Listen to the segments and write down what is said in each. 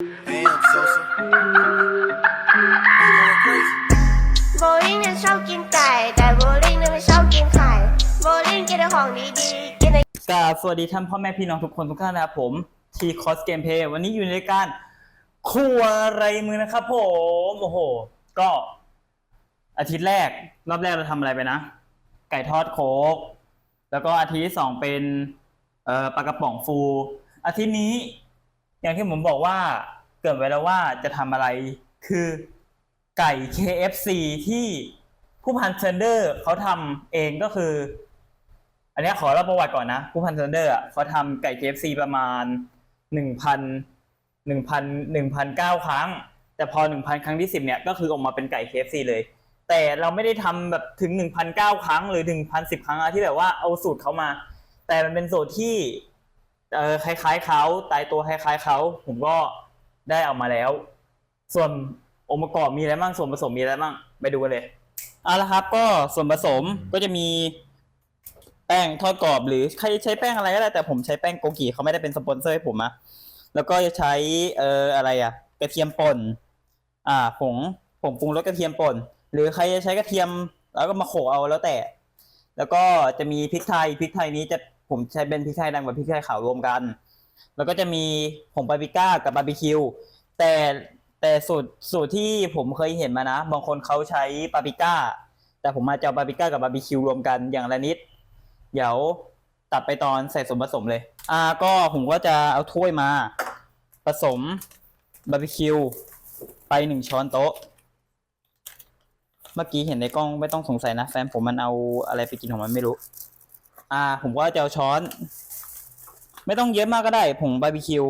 Damn, Sosa. You going crazy? โบลิ่งเนี่ยชอบกินไก่ แต่โบลิ่งเนี่ยไม่ชอบกินไข่ โบลิ่งกินแต่ของดีๆกินแต่กราบสวัสดีท่านพ่อแม่พี่น้องทุกคนทุกท่านนะครับผมทีคอสเกมเพย์วันนี้อยู่ในรายการครัวไรมือนะครับผมโอ้โห ก็อาทิตย์แรก รอบแรกเราทำอะไรไปนะ ไก่ทอดโคกแล้วก็อาทิตย์ที่สองเป็นเอ่อปลากระป๋องฟู อาทิตย์นี้ อย่างที่ผมบอกว่าเกิดไว้แล้วว่าจะทำอะไรคือไก่ KFC ที่ผู้พันเซนเดอร์เขาทำเองก็คือ อันนี้ขอเล่าประวัติก่อนนะ ผู้พันเซนเดอร์เขาทำไก่ KFC ประมาณหนึ่งพันหนึ่งพันหนึ่งพันเก้าครั้ง แต่พอหนึ่งพันครั้งที่สิบเนี่ยก็คือออกมาเป็นไก่ KFC เลย แต่เราไม่ได้ทำแบบถึงหนึ่งพันเก้าครั้งหรือหนึ่งพันสิบครั้งอะที่แบบว่าเอาสูตรเขามา แต่มันเป็นสูตรที่ เออคล้ายๆเขาตายตัวคล้ายๆเขาผมก็ได้เอามาแล้ว ส่วนองค์ประกอบมีอะไรบ้างส่วนผสมมีอะไรบ้างไปดูกันเลยเอาละครับ ก็ส่วนผสมก็จะมีแป้งทอดกรอบหรือใครใช้แป้งอะไรก็ได้แต่ผมใช้แป้งโกกิเขาไม่ได้เป็นสปอนเซอร์ให้ผมอะแล้วก็จะใช้เอ่ออะไรอะกระเทียมป่นอ่าผงผงปรุงรสกระเทียมป่น หรือใครจะใช้กระเทียม แล้วก็มาโขลกเอาแล้วแต่ แล้วก็จะมีพริกไทยพริกไทยนี้จะ ผมใช้เป็นพริกไทยดำกับพริกไทยขาวรวมกัน แล้วก็จะมีผงบาร์บีก้ากับบาร์บีคิว แต่แต่สูตรสูตรที่ผมเคยเห็นมานะ บางคนเขาใช้บาร์บีก้า แต่ผมมาจะเอาบาร์บีก้ากับบาร์บีคิวรวมกันอย่างละนิด เดี๋ยวตัดไปตอนใส่ส่วนผสมเลย อ่า ก็ผมก็จะเอาถ้วยมา ผสมบาร์บีคิวไปหนึ่งช้อนโต๊ะ เมื่อกี้เห็นในกล้องไม่ต้องสงสัยนะ แฟนผมมันเอาอะไรไปกินของมันไม่รู้ อ่า ผมก็จะเอาช้อน ไม่ต้องเยอะมากก็ได้ผงบาร์บีคิว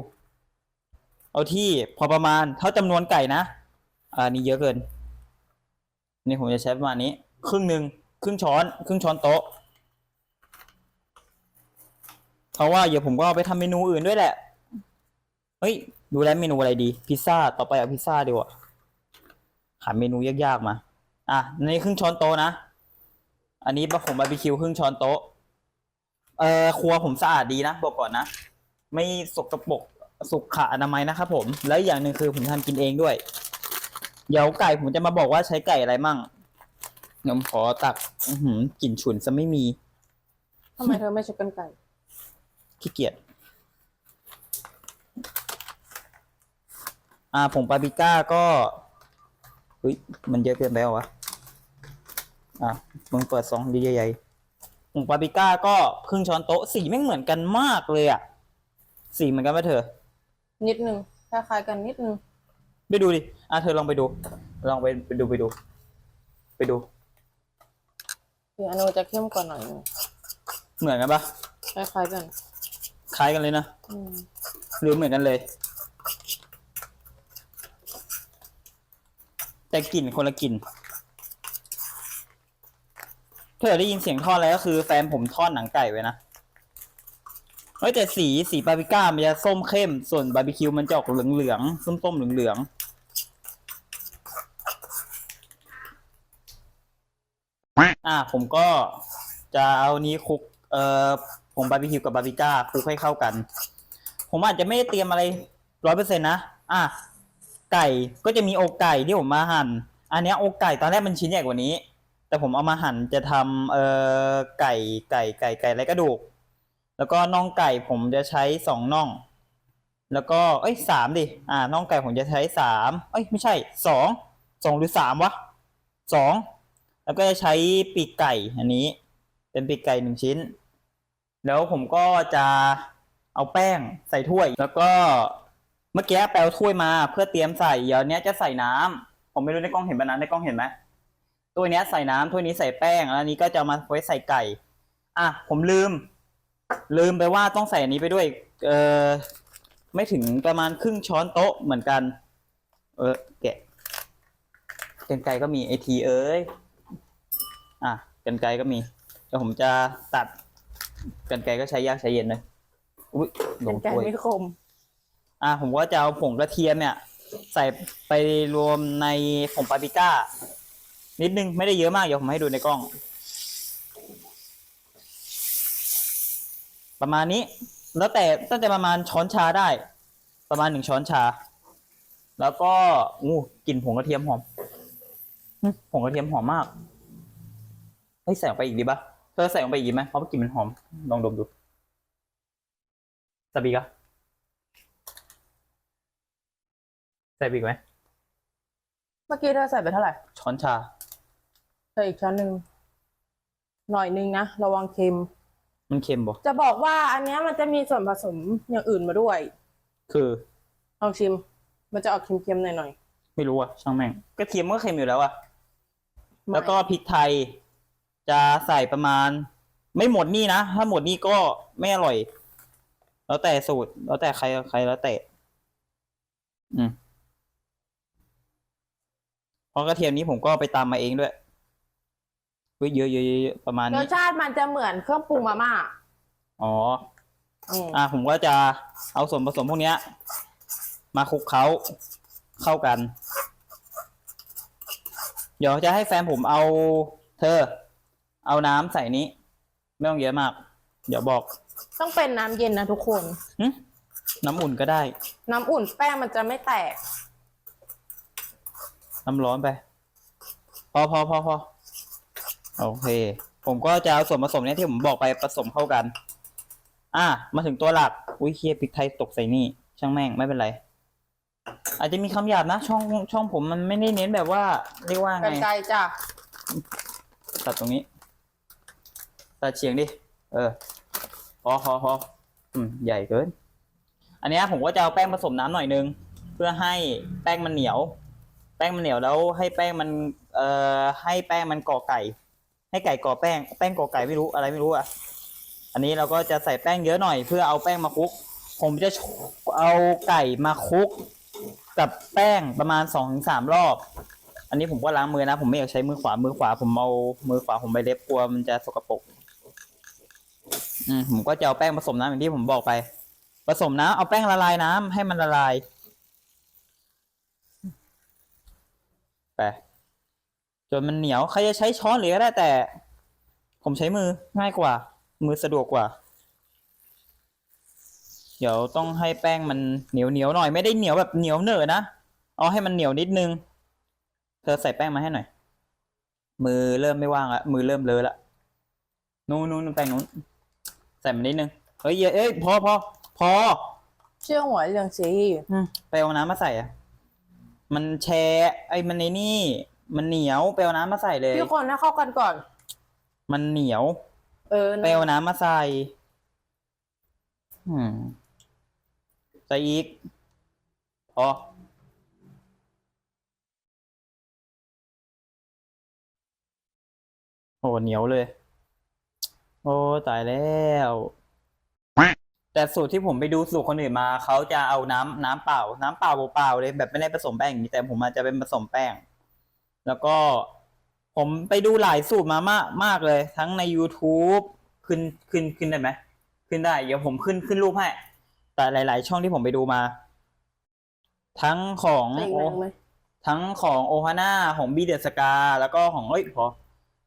เอาที่พอประมาณเท่าจำนวนไก่นะ อ่า นี่เยอะเกิน นี่ผมจะใช้ประมาณนี้ ครึ่งหนึ่งครึ่งช้อน ครึ่งช้อนโต๊ะ เพราะว่าเดี๋ยวผมก็เอาไปทำเมนูอื่นด้วยแหละ เฮ้ย ดูแล้วเมนูอะไรดี พิซซ่า ต่อไปเอาพิซซ่าดีกว่าหาเมนูยากๆมา อะนี่ครึ่งช้อนโต๊ะนะ อันนี้ผงบาร์บีคิวครึ่งช้อนโต๊ะ เอ่อครัวผมสะอาดดีนะบอกก่อนนะ ไม่สกปรกสุขอนามัยนะครับผมแล้วอย่างหนึ่งคือผมทำกินเองด้วย เดี๋ยวไก่ผมจะมาบอกว่าใช้ไก่อะไรมั่งเดี๋ยวผมขอตักอือหือกลิ่นฉุนจะไม่มีทำไมเธอไม่ใช้กันไก่ขี้เกียจอ่าผงปาปริก้าก็เฮ้ยมันเยอะเกินไปเหรอวะอะมึงเปิดซองดีใหญ่ๆผ งปาปริก้าก็ครึ่งช้อนโต๊ะสีไม่งเหมือนกันมากเลยอะสีเหมือนกันปะเธอ นิดนึงคล้ายๆกันนิดนึงไปดูดิอะเธอลองไปดู ลองไปไปดูไปดู ไปดูคืออันนู้นจะเข้มกว่าหน่อยนึงเหมือนกันปะคล้ายๆกัน คล้ายกันเลยนะอืมหรือเหมือนกันเลย แต่กลิ่นคนละกลิ่นถ้า เกิดได้ยินเสียงทอดอะไรก็คือแฟนผมทอดหนังไก่ไว้นะเฮ้ยแต่สีสีบาร์บีก้ามันจะส้มเข้ม ส่วนบาร์บีคิวมันจะออกเหลืองเหลืองส้มส้มเหลืองเหลืองอะผมก็จะเอานี้คลุก เอ่อผงบาร์บีคิวกับบาร์บีก้าคลุกให้เข้ากัน ผมอาจจะไม่ได้เตรียมอะไรร้อยเปอร์เซ็นต์นะอะไก่ก็จะมีอกไก่ที่ผมมาหั่นอันนี้อกไก่ตอนแรกมันชิ้นใหญ่กว่านี้ แต่ผมเอามาหั่นจะทำเอ่อไก่ไก่ไก่ไก่ไรกระดูก แล้วก็น่องไก่ผมจะใช้สองน่อง แล้วก็เอ้ยสามดิอ่าน่องไก่ผมจะใช้สามเอ้ยไม่ใช่สองสองหรือสามวะสองแล้วก็จะใช้ปีกไก่อันนี้ เป็นปีกไก่หนึ่งชิ้น แล้วผมก็จะเอาแป้งใส่ถ้วย แล้วก็เมื่อกี้แปลถ้วยมาเพื่อเตรียมใส่เดี๋ยวนี้จะใส่น้ำผมไม่รู้ในกล้องเห็นปะนะในกล้องเห็นไหม ตัวเนี้ยใส่น้ำถ้วยนี้ใส่แป้งแล้วอันนี้ก็จะเอามาไว้ใส่ไก่ อะผมลืม ลืมไปว่าต้องใส่อันนี้ไปด้วย เออไม่ถึงประมาณครึ่งช้อนโต๊ะเหมือนกัน เออแกะกันไกรก็มีไอทีเอ้ยอะกันไกรก็มีเดี๋ยวผมจะตัดกันไกรก็ใช้ยากใช้เย็นเลยอุ้ยลกังนไก่ถ้วยไม่คม อะผมก็จะเอาผงกระเทียมเนี่ย ใส่ไปรวมในผงปาปริก้า นิดนึงไม่ได้เยอะมากเดี๋ยวผมให้ดูในกล้อง ประมาณนี้ แล้วแต่ตั้งแต่ประมาณช้อนชาได้ ประมาณหนึ่งช้อนชา แล้วก็อู้กลิ่นผงกระเทียมหอมหึผงกระเทียมหอมมากเฮ้ยใส่ออกไปอีกดีปะเธอใส่ออกไปอีกดีไหมเพราะว่ากลิ่นมันหอม ลองดมดูใส่บีกอะใส่บีกไหมเมื่อกี้เธอใส่ไปเท่าไหร่ ช้อนชา เธออีกช้อนหนึ่งหน่อยนึงนะระวังเค็ม มันเค็มบ่จะบอกว่าอันเนี้ยมันจะมีส่วนผสมอย่างอื่นมาด้วย คือลองชิม มันจะออกเค็มๆหน่อยไม่รู้อะช่างแม่งกระเทียมมันก็เค็มอยู่แล้วอะๆแล้วก็พริกไทย จะใส่ประมาณ ไม่หมดนี่นะถ้าหมดนี่ก็ไม่อร่อย แล้วแต่สูตร แล้วแต่ใครใครแล้วแต่อืมเพราะกระเทียมนี้ผมก็ไปตามมาเองด้วย เฮ้ยเยอะเยอะเยอะเยอะประมาณรนี้สชาติมันจะเหมือนเครื่องปรุงมาม่าอ๋อ อืมอ่าผมก็จะเอาส่วนผสมพวกเนี้ย มาคลุกเคล้าเข้ากัน เดี๋ยวจะให้แฟนผมเอาเธอ เอาน้ำใส่นี้ ไม่ต้องเยอะมาก เดี๋ยวบอกต้องเป็นน้ำเย็นนะทุกคน หึน้ำอุ่นก็ได้ น้ำอุ่นแป้งมันจะไม่แตก น้ำร้อนไป พอพอพอพอ โอเค ผมก็จะเอาส่วนผสมเนี้ยที่ผมบอกไปผสมเข้ากัน อะมาถึงตัวหลัก อุ้ยเคียพริกไทยตกใส่นี่ ช่างแม่งไม่เป็นไร อาจจะมีคำหยาบนะ ช่องช่องผมมันไม่ได้เน้นแบบว่า เรียกว่ากันไงไกลจ้ะตัดตรงนี้ ตัดเฉียงดิ เออ พอพอพออืม ใหญ่เกิน อันเนี้ยผมก็จะเอาแป้งผสมน้ำหน่อยนึง เพื่อให้แป้งมันเหนียว แป้งมันเหนียวแล้วให้แป้งมัน เอ่อ ให้แป้งมันก่อไก่ ให้ไก่ก่อแป้ง แป้งก่อไก่ไม่รู้อะไรไม่รู้อะ อันนี้เราก็จะใส่แป้งเยอะหน่อย เพื่อเอาแป้งมาคลุก ผมจะเอาไก่มาคลุก กับแป้งประมาณสองถึงสามรอบ อันนี้ผมก็ล้างมือนะ ผมไม่อยากใช้มือขวา มือขวา ผมเอามือขวาผมไปเล็บกลัวมันจะสกปรก อืมผมก็จะเอาแป้งผสมน้ำอย่างที่ผมบอกไป ผสมน้ำเอาแป้งละลายน้ำให้มันละลายไป จนมันเหนียวใครจะใช้ช้อนหรือก็ได้แต่ ผมใช้มือง่ายกว่า มือสะดวกกว่า เดี๋ยวต้องให้แป้งมันเหนียวเหนียวๆหน่อยไม่ได้เหนียวแบบเหนียวเหนอะนะเอาให้มันเหนียวนิดนึง เธอใส่แป้งมาให้หน่อย มือเริ่มไม่ว่างละมือเริ่มเลอะละนู้นนู้นแป้งนู้นใส่มานิดนึงเฮ้ยเอ้ยพอพอพอเชื่อหัวเรื่องซีอืมไปเอาน้ำมาใส่อะมันแชร์ไอ้มันในนี่ มันเหนียวไปเอาน้ำมาใส่เลย พี่คนให้เข้ากันก่อน มันเหนียว เออไปเอาน้ำมาใส่อืมใส่อีกพอโอ้เหนียวเลย โอ้ตายแล้ว แต่สูตรที่ผมไปดูสูตรคนอื่นมา เขาจะเอาน้ำน้ำเปล่า น้ำเปล่าเปล่าๆเลยแบบไม่ได้ผสมแป้งอย่างนี้แต่ผมอาจจะเป็นผสมแป้ง แล้วก็ผมไปดูหลายสูตรมามากมากเลย ทั้งใน YouTube ขึ้นขึ้นขึ้นได้ไหมขึ้นได้ เดี๋ยวผมขึ้นขึ้นรูปให้ แต่หลาย ๆ ช่องที่ผมไปดูมา ทั้งของใส่อีกหนึ่งไหมทั้งของโอฮาน่าของบีเดสกา แล้วก็ของเอ้ยพอ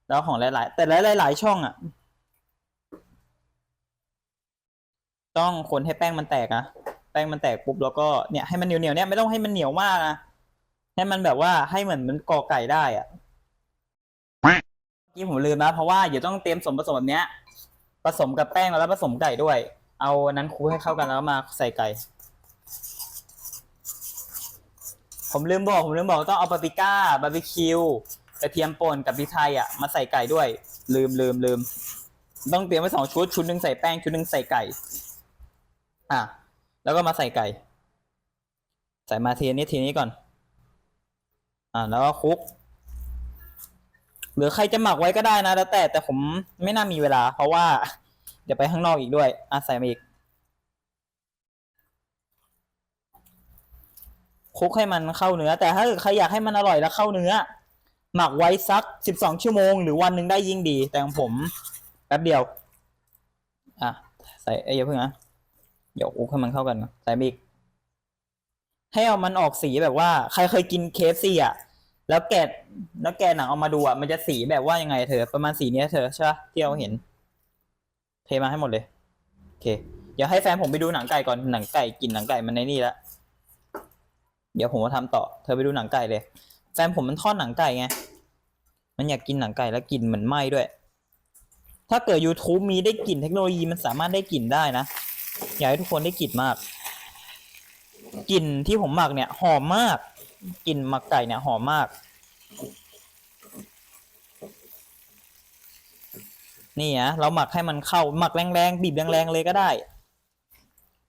แล้วของหลาย ๆ แต่หลาย ๆ ช่องอะ ต้องคนให้แป้งมันแตกนะแป้งมันแตกปุ๊บแล้วก็เนี่ยให้มันเหนียวเหนียวๆเนี่ยไม่ต้องให้มันเหนียวมากนะ ให้มันแบบว่าให้เหมือนมันกอไก่ได้อะเมื่อกี้ผมลืมนะ เพราะว่าเดี๋ยวต้องเตรียมส่วนผสมแบบเนี้ย ผสมกับแป้งแล้วผสมไก่ด้วย เอาอันนั้นคลุกให้เข้ากันแล้วมาใส่ไก่ ผมลืมบอกผมลืมบอกต้องเอาปาปริก้าบาร์บีคิวกระเทียมป่นกับพริกไทยอะมาใส่ไก่ด้วย ลืมลืมลืมต้องเตรียมไว้สองชุดชุดหนึ่งใส่แป้งชุดหนึ่งใส่ไก่ อะ แล้วก็มาใส่ไก่ ใส่มาทีนี้ทีนี้ก่อน อ่าแล้วก็คลุก หรือใครจะหมักไว้ก็ได้นะแล้วแต่แต่ผมไม่น่ามีเวลา เพราะว่า เดี๋ยวไปข้างนอกอีกด้วยอะใส่มาอีกคลุกให้มันเข้าเนื้อ แต่ถ้าใครอยากให้มันอร่อยแล้วเข้าเนื้อ หมักไว้สักสิบสองชั่วโมง หรือวันหนึ่งได้ยิ่งดี แต่ของผมแป๊บเดียว อะ ใส่เอ้ยอย่าเพิ่งนะเดี๋ยวคุกให้มันเข้ากันนะใส่มาอีก ให้เอามันออกสีแบบว่า ใครเคยกินเคฟซีอะแล้วแกะแล้วแกะหนังออกมาดูอะมันจะสีแบบว่ายังไงเธอ ประมาณสีเนี้ยเธอใช่ปะที่เราเห็น เทมาให้หมดเลยโอเค เดี๋ยวให้แฟนผมไปดูหนังไก่ก่อนหนังไก่กินหนังไก่มันในนี่แล้วเดี๋ยวผมมาทำต่อ เธอไปดูหนังไก่เลย แฟนผมมันทอดหนังไก่ไงมันอยากกินหนังไก่แล้วกลิ่นเหมือนไหม้ด้วย ถ้าเกิด YouTube มีได้กลิ่นเทคโนโลยีมันสามารถได้กลิ่นได้นะอยากให้ทุกคนได้กลิ่นมาก กลิ่นที่ผมหมักเนี่ย หอมมากกลิ่นหมักไก่เนี่ย หอมมาก นี่นะเราหมักให้มันเข้าหมักแรงๆบีบแรงๆเลยก็ได้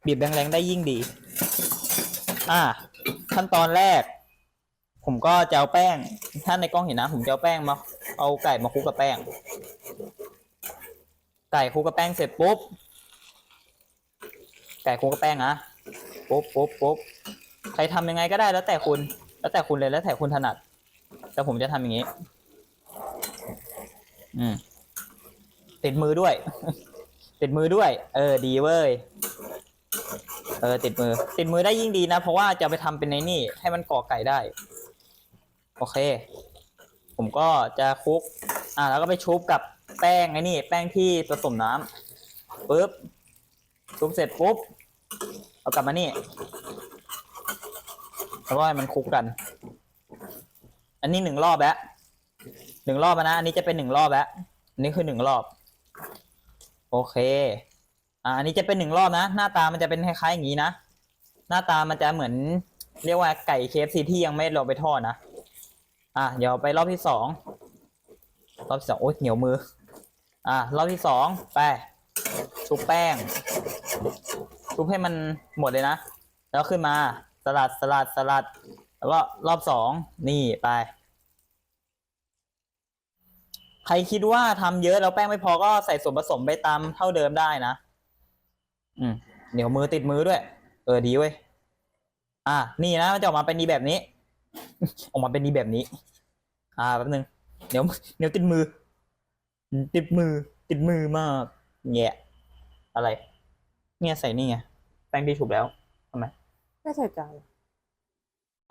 บีบแรงๆได้ยิ่งดี อ่า ขั้นตอนแรก ผมก็จะเอาแป้ง ถ้าในกล้องเห็นนะ ผมจะเอาแป้งมาเอาไก่มาคลุกกับแป้ง ไก่คลุกกับแป้งเสร็จปุ๊บไก่คลุกกับแป้งนะ ป๊บปุ๊บปุ๊บใครทำยังไงก็ได้แล้วแต่คุณ แล้วแต่คุณเลยแล้วแต่คุณถนัด แต่ผมจะทำอย่างนี้ อืม ติดมือด้วย ติดมือด้วย เออ ดีเว้ย เออ ติดมือ ติดมือได้ยิ่งดีนะ เพราะว่าจะไปทำเป็นในนี่ ให้มันก่อไก่ได้ โอเค ผมก็จะคลุก อ่า แล้วก็ไปชุบกับแป้งไอ้นี่ แป้งที่ผสมน้ำปุ๊บชุบเสร็จปุ๊บ เอากลับมานี่แล้วก็ให้มันคลุกกัน อันนี้หนึ่งรอบแล้วหนึ่งรอบนะอันนี้จะเป็นหนึ่งรอบแล้วอันนี้คือหนึ่งรอบ โอเค อ่าอันนี้จะเป็นหนึ่งรอบนะ หน้าตามันจะเป็นคล้ายๆอย่างนี้นะ หน้าตามันจะเหมือน เรียกว่าไก่เคฟซีที่ยังไม่เราไปทอดนะ อะเดี๋ยวไปรอบที่สอง รอบที่สองโอ๊ยเหนียวมือ อะรอบที่สองไปชุบแป้ง ชุบให้มันหมดเลยนะ แล้วขึ้นมาสลัดสลัดสลัด แล้วก็รอบสองนี่ไป ใครคิดว่าทำเยอะแล้วแป้งไม่พอก็ใส่ส่วนผสมไปตามเท่าเดิมได้นะ อืมเหนียวมือติดมือด้วย เออดีเว้ยอะนี่นะมันจะออกมาเป็นดีแบบนี้ ออกมาเป็นดีแบบนี้ อ่าแป๊บนึงเดี๋ยวเดี๋ยวติดมือ ติดมือ ติดมือมากแย่อะไร เนี่ยใส่นี่ไงแป้งที่ชุบแล้วทำไมไม่ใส่ใจ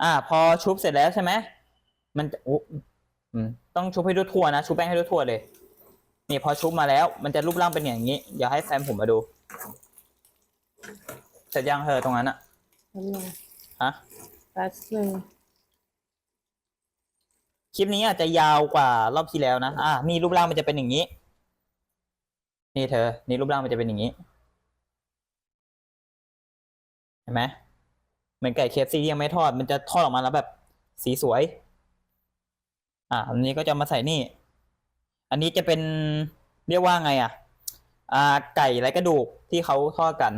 อ่า พอชุบเสร็จแล้วใช่ไหมมันจะอุ๊อืมต้องชุบให้ทั่วๆนะชุบแป้งให้ทั่วๆเลย นี่พอชุบมาแล้ว มันจะรูปร่างเป็นอย่างนี้ เดี๋ยวให้แฟนผมมาดูเสร็จยังเธอตรงนั้นอะแล้วนึงฮะแป๊บนึงคลิปนี้อาจจะยาวกว่ารอบที่แล้วนะ อ่านี่รูปร่างมันจะเป็นอย่างนี้ นี่เธอ นี่รูปร่างมันจะเป็นอย่างนี้ เห็นไหมเหมือนไก่เคฟซียังไม่ทอด มันจะทอดออกมาแล้วแบบสีสวย อ่าอันนี้ก็จะมาใส่นี่ อันนี้จะเป็นเรียกว่าไงอะ อ่า ไก่ไรกระดูกที่เขาทอดกัน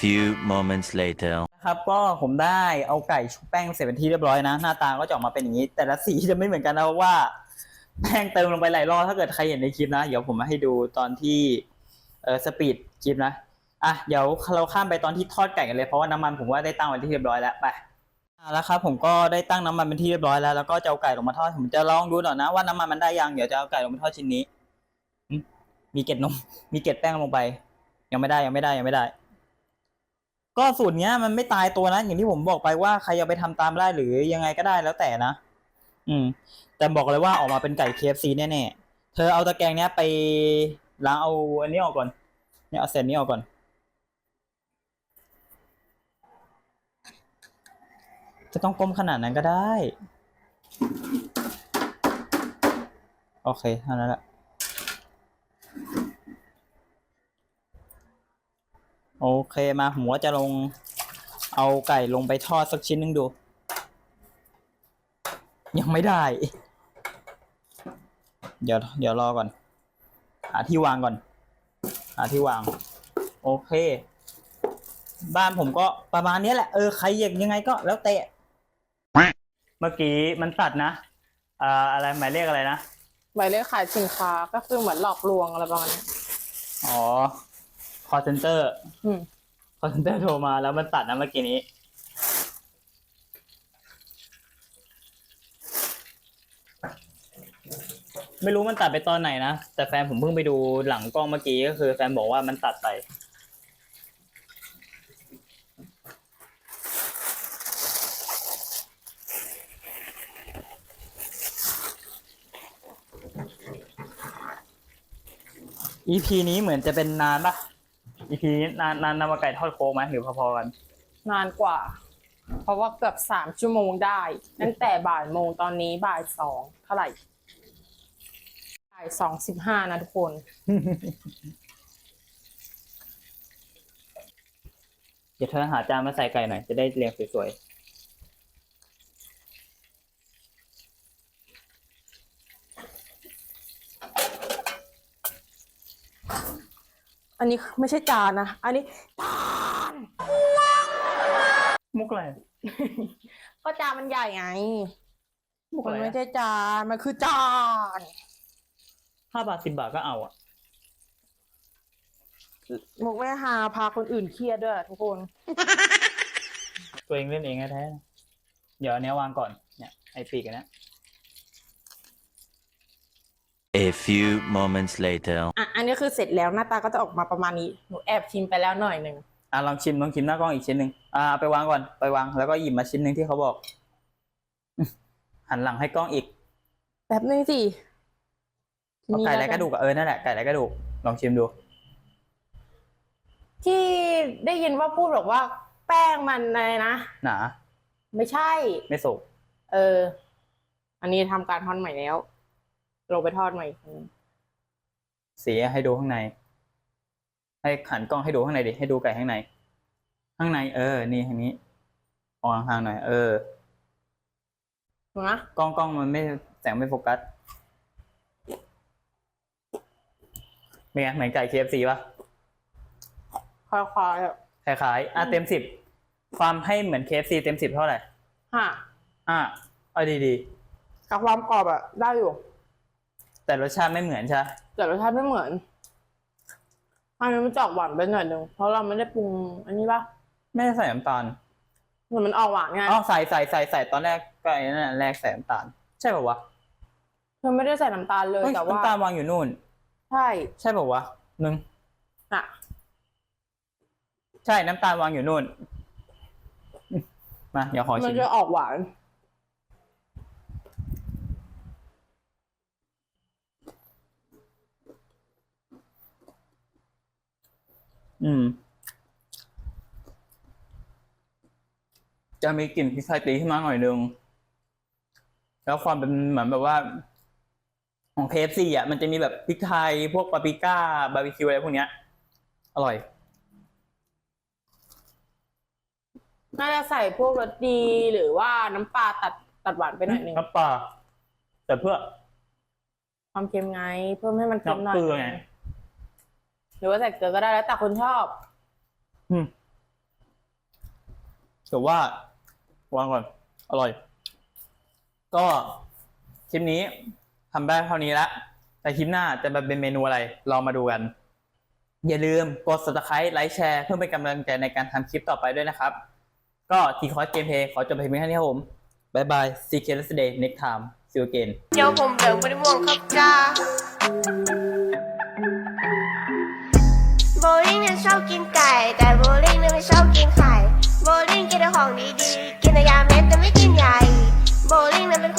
few moments later. ครับก็ผมได้เอาไก่ชุบแป้งเสร็จเป็นที่เรียบร้อยนะ หน้าตาก็จะออกมาเป็นอย่างนี้ แต่ละสีจะไม่เหมือนกันนะเพราะว่าแป้งเติมลงไปหลายรอบถ้าเกิดใครเห็นในคลิปนะ เดี๋ยวผมมาให้ดูตอนที่เออสปีดคลิปนะอะเดี๋ยวเราข้ามไปตอนที่ทอดไก่กันเลยเพราะว่าน้ำมันผมว่าได้ตั้งไว้ที่เรียบร้อยแล้วไปอะแล้วครับผมก็ได้ตั้งน้ำมันเป็นที่เรียบร้อยแล้วแล้วก็จะเอาไก่ลงมาทอดผมจะลองดูหน่อยนะว่าน้ำมันมันได้ยังเดี๋ยวจะเอาไก่ลงมาทอดชิ้นนี้มมีเกล็ดนมมีเกล็ดแป้งลงไป ยังไม่ได้ยังไม่ได้ยังไม่ได้ ก็สูตรเนี้ยมันไม่ตายตัวนะอย่างที่ผมบอกไปว่าใครเอาไปทำตามได้หรือยังไงก็ได้แล้วแต่นะอืม แต่บอกเลยว่าออกมาเป็นไก่ KFC แน่ๆเธอเอาตะแกรงเนี้ยไปล้างเอาอันนี้ออกก่อนเนี่ยเอาเศษนี้ออกก่อนจะต้องก้มขนาดนั้นก็ได้ โอเคเท่านั้นแหละ โอเคมาผมว่าจะลง เอาไก่ลงไปทอดสักชิ้นหนึ่งดู ยังไม่ได้ เดี๋ยว เดี๋ยวรอก่อน หาที่วางก่อน หาที่วาง โอเค บ้านผมก็ประมาณนี้แหละ เออ ใครอยากยังไงก็แล้วแต่เมื่อกี้มันตัดนะอ่าอะไรหมายเลขอะไรนะหมายเลขขายสินค้าก็คือเหมือนหลอกลวงอะไรประมาณนี้อ๋อ call center อืม call center โทรมาแล้วมันตัดนะเมื่อกี้นี้ ไม่รู้มันตัดไปตอนไหนนะ แต่แฟนผมเพิ่งไปดูหลังกล้องเมื่อกี้ก็คือแฟนบอกว่ามันตัดไป EP นี้เหมือนจะเป็นนานปะ EP นี้นานนานนานกว่าไก่ทอดโค้งไหมหรือพอๆกัน นานกว่า เพราะว่าเกือบสามชั่วโมงได้ ตั้งแต่บ่ายโมงตอนนี้บ่ายสองเท่าไหร่บ่ายสองสิบห้านะทุกคน เดี๋ยวเธอหาจานมาใส่ไก่หน่อยจะได้เรียงสวย อันนี้ไม่ใช่จานนะ อันนี้จานๆมุกอะไรก็จานมันใหญ่ไงมุกมัอะนไรไม่ใช่จาน มันคือจานห้าบาทสิบบาทก็เอาอะ มุกไม่หาพาคนอื่นเครียดด้วยทุกคน ตัวเองเล่นเองแท้ๆเดี๋ยวอันเนี้ยวางก่อนเนี่ยไอ้ปีกอันเนี้ย A few moments later. อะอันนี้คือเสร็จแล้วหน้าตาก็จะออกมาประมาณนี้หนูแอบชิมไปแล้วหน่อยหนึ่งอะลองชิมลองชิมหน้ากล้องอีกชิ้นหนึ่งอ่าเอาไปวางก่อนไปวางแล้วก็หยิบมาชิ้นหนึ่งที่เขาบอก หันหลังให้กล้องอีกแป๊บนึงสิเอาไก่ไรกระดูกอะเออนั่นแหละไก่ไรกระดูกลองชิมดู ที่ได้ยินว่าพูดบอกว่า แป้งมันอะไรนะหนาไม่ใช่ ไม่สุกเออ อันนี้ทำการทอดใหม่แล้ว ลงไปทอดใหม่อีกทีนึงสีให้ดูข้างใน ให้หันกล้องให้ดูข้างในดิให้ดูไก่ข้างใน ข้างใน เออ นี่ทางนี้มองห่างๆหน่อย เออถูกนะกล้องกล้องมันไม่แสงไม่โฟกัสเป็นไงเหมือนไก่ KFC ป่ะคอยๆแบบคล้ายๆอะเต็มสิบความให้เหมือน KFC เต็มสิบเท่าไหร่ห้าอะเอาดีกับความกรอบอะได้อยู่ๆ แต่รสชาติไม่เหมือนใช่ไหมแต่รสชาติไม่เหมือนอันนี้มันจะออกหวานไปหน่อยหนึ่งเพราะเราไม่ได้ปรุงอันนี้ปะไม่ได้ใส่น้ำตาลแต่มันออกหวานไงอ๋อใส่ใส่ใส่ใส่ตอนแรกก็ไอ้นั่นนะแรกใส่น้ำตาล ใช่ป่าวะคือไม่ได้ใส่น้ำตาลเลยเฮ้ยแต่ว่าน้ำตาลวางอยู่นู่น ใช่ใช่ป่าวะหนึ่งอะใช่น้ำตาลวางอยู่นู่น มาเดี๋ยวขอมัชินมจะออกหวาน อืม จะมีกลิ่นพริกไทยตีขึ้นมาหน่อยนึง แล้วความเป็นเหมือนแบบว่า ของ KFC อะ มันจะมีแบบพริกไทย พวกปาปริก้า บาร์บีคิวอะไรพวกเนี้ย อร่อย น่าจะใส่พวกรสดีหรือว่าน้ำปลาตัดตัดหวานไปหน่อยหนึ่งน้ำปลาแต่เพื่อความเค็มไง เพิ่มให้มันเค็มหน่อยน้ำเกลือไง หรือว่าใส่เกลือก็ได้แล้วแต่คนชอบ อืมแต่ว่าวางก่อน อร่อย ก็คลิปนี้ทำได้เท่านี้ละแต่คลิปหน้าจะมาเป็นเมนูอะไรลองมาดูกัน อย่าลืมกด subscribe ไลค์แชร์เพื่อเป็นกำลังใจในการทำคลิปต่อไปด้วยนะครับ ก็ทีคอร์สเกมเพย์ขอจบไปเพียงเท่านี้ครับผมบายบาย see you next day next time see you again เจียวผมเหลืองไม่ได้ม่วงครับจ้า ชอบกินไก่ แต่โบลิ่งนี่ยมันชอบกินไข่ โบลิ่งกินแต่ของดีๆ กินแต่ยาเม็ดแต่ไม่กินใหญ่ โบลิ่งนั่นเป็น